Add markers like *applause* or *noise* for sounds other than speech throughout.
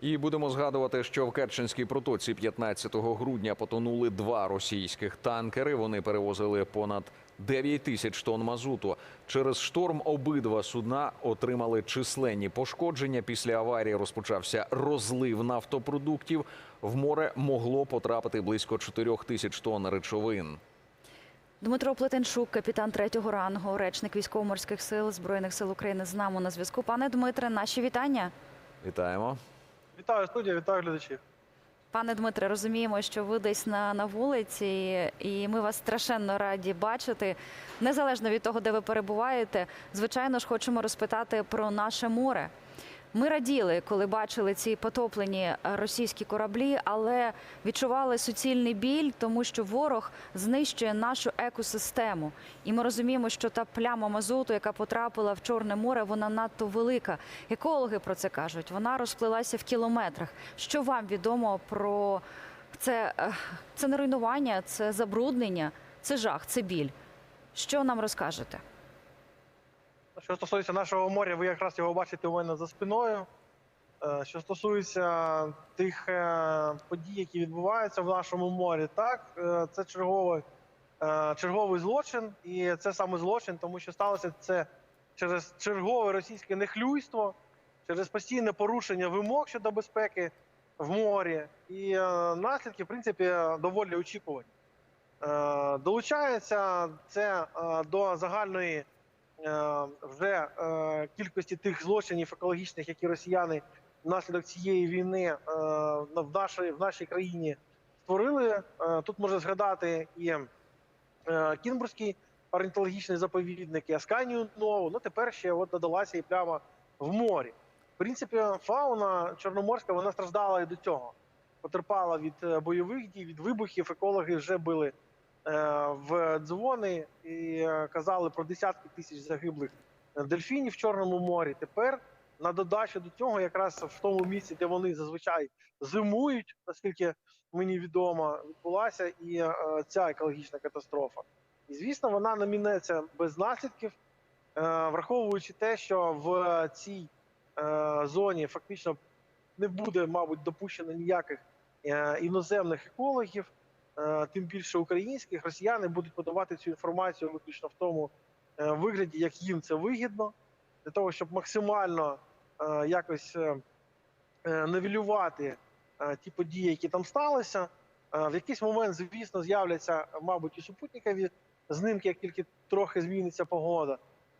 І будемо згадувати, що в Керченській протоці 15 грудня потонули два російських танкери. Вони перевозили понад 9 тисяч тонн мазуту. Через шторм обидва судна отримали численні пошкодження. Після аварії розпочався розлив нафтопродуктів. В море могло потрапити близько 4 тисяч тонн речовин. Дмитро Плетенчук, капітан третього рангу, речник військово-морських сил збройних сил України з нами на зв'язку. Пане Дмитре, наші вітання. Вітаємо. Вітаю студія, вітаю глядачів. Пане Дмитре, розуміємо, що ви десь на, на вулиці, і ми вас страшенно раді бачити. Незалежно від того, де ви перебуваєте, звичайно ж, хочемо розпитати про наше море. Ми раділи, коли бачили ці потоплені е, російські кораблі, але відчували суцільний біль, тому що ворог знищує нашу екосистему. І ми розуміємо, що та пляма мазуту, яка потрапила в Чорне море, вона надто велика. Екологи про це кажуть. Вона розплилася в кілометрах. Що вам відомо про це? е, Це не руйнування, це забруднення, це жах, це біль. Що нам розкажете? Що стосується нашого моря, ви якраз його бачите у мене за спиною. Е, Що стосується тих е, подій, які відбуваються в нашому морі, так е, це черговий, черговий злочин, і це саме злочин, тому що сталося це через чергове російське нехлюйство, через постійне порушення вимог щодо безпеки в морі, і наслідки, в принципі, доволі очікувані. Долучається це до загальної вже е, кількості тих злочинів екологічних, які росіяни внаслідок цієї війни е, в нашій, в нашій країні створили. Е, Тут можна згадати і е, Кінбурзький орнітологічний заповідник, і Асканію Нову. Ну тепер ще от додалася і прямо в морі. В принципі, фауна чорноморська вона страждала і до цього. Потерпала від е, бойових дій, від вибухів. Екологи вже били е, в дзвони і е, казали про десятки тисяч загиблих е, дельфінів в Чорному морі. Тепер на додачу до цього, якраз в тому місці, де вони зазвичай зимують, наскільки мені відомо, відбулася і е, ця екологічна катастрофа. І звісно, вона не мінеться без наслідків, е, враховуючи те, що в цій е, зоні фактично не буде, мабуть, допущено ніяких е, іноземних екологів, е, тим більше українських. Росіяни будуть подавати цю інформацію виключно в тому е, вигляді, як їм це вигідно, для того, щоб максимально е, якось е, е, невілювати е, ті події, які там сталися. Е, В якийсь момент, звісно, з'являться, мабуть, і супутникові знімки, як тільки трохи зміниться погода.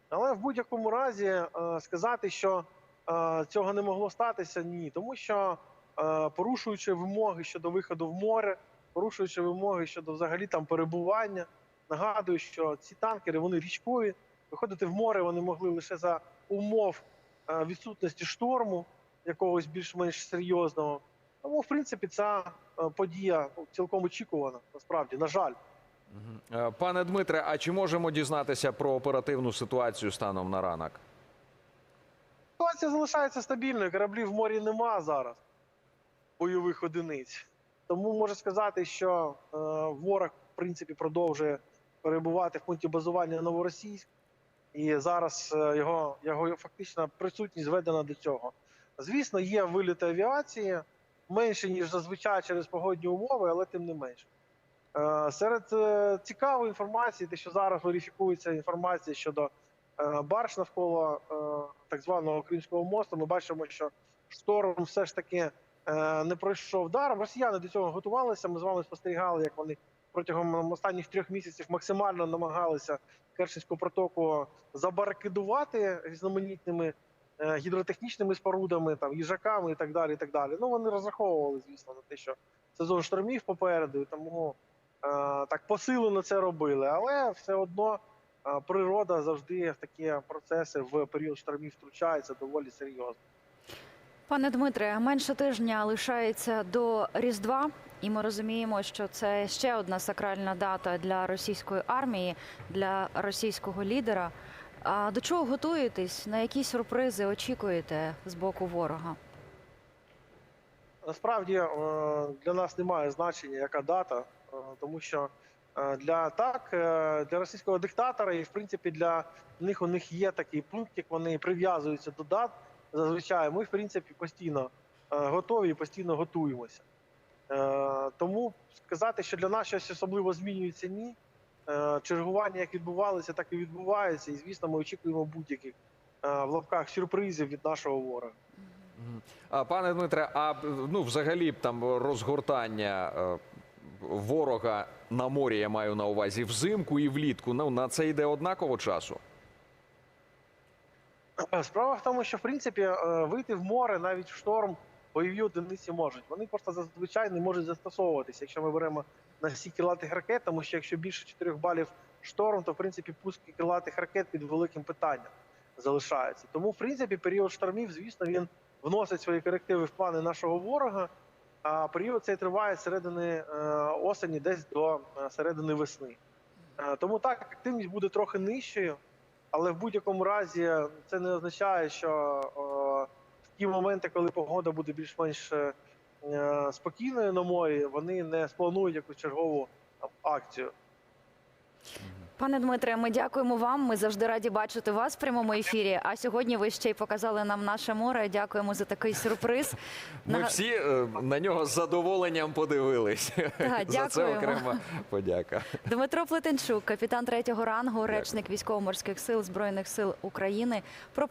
Але в будь-якому разі е, сказати, що е, цього не могло статися, ні, тому що е, порушуючи вимоги щодо виходу в море, порушуючи вимоги щодо взагалі там перебування, нагадую, що ці танкери вони річкові. Виходити в море вони могли лише за умов е, відсутності шторму якогось більш-менш серйозного. Тому, в принципі, ця е, подія ну, цілком очікувана. Насправді, на жаль. Е, Пане Дмитре, а чи можемо дізнатися про оперативну ситуацію станом на ранок? Ситуація залишається стабільною. Кораблів в морі нема зараз бойових одиниць. Тому можу сказати, що е, ворог в принципі продовжує перебувати в пункті базування Новоросійськ, і зараз е, його, його фактична присутність зведена до цього. Звісно, є виліти авіації менше ніж зазвичай через погодні умови, але тим не менше. Е, серед е, цікавої інформації, те, що зараз верифікується інформація щодо е, барж навколо так званого Кримського мосту, ми бачимо, що шторм все ж таки не пройшов даром. Росіяни до цього готувалися. Ми з вами спостерігали, як вони протягом останніх трьох місяців максимально намагалися Керченську протоку забарикадувати різноманітними е, гідротехнічними спорудами, там їжаками і так далі. І так далі. Ну вони розраховували, звісно, на те, що сезон штормів попереду, і тому е, так посилено це робили. Але все одно е, природа завжди в такі процеси в період штормів втручається доволі серйозно. Пане Дмитре, менше тижня лишається до Різдва, і ми розуміємо, що це ще одна сакральна дата для російської армії, для російського лідера. А до чого готуєтесь? На які сюрпризи очікуєте з боку ворога? Насправді е, для нас немає значення, яка дата, е, тому що е, для так для російського диктатора, і в принципі для них у них є такий пункт, як вони прив'язуються до дат. Зазвичай ми в принципі постійно готові і постійно готуємося. Е, Тому сказати, що для нас щось особливо змінюється, ні. Е, Чергування як відбувалося, так і відбувається. І звісно, ми очікуємо будь-яких е, в лапках сюрпризів від нашого ворога. Пане Дмитре, а ну взагалі там розгортання е, ворога на морі, я маю на увазі взимку і влітку. Ну на це йде однаково часу. Е, Справа в тому, що в принципі е, вийти в море навіть в шторм бойові одиниці можуть. Вони просто зазвичай не можуть застосовуватися, якщо ми беремо на всі крилатих ракет, тому що якщо більше 4 балів шторм, то в принципі пуски крилатих ракет під великим питанням залишається. Тому, в принципі, період штормів, звісно, він вносить свої корективи в плани нашого ворога. А період цей триває середини е, осені, десь до середини весни. Тому так активність буде трохи нижчою. Але в будь-якому разі це не означає, що о, в ті моменти, коли погода буде більш-менш е, спокійною на морі, вони не спланують якусь чергову там, акцію. Пане Дмитре, ми дякуємо вам. Ми завжди раді бачити вас в прямому ефірі. А сьогодні ви ще й показали нам наше море. Дякуємо за такий сюрприз. Ми Нага- всі е, на нього з задоволенням подивились. Так, *laughs* За це дякуємо. окрема подяка. Дмитро Плетенчук, капітан третього рангу, речник військово-морських сил збройних сил України. Про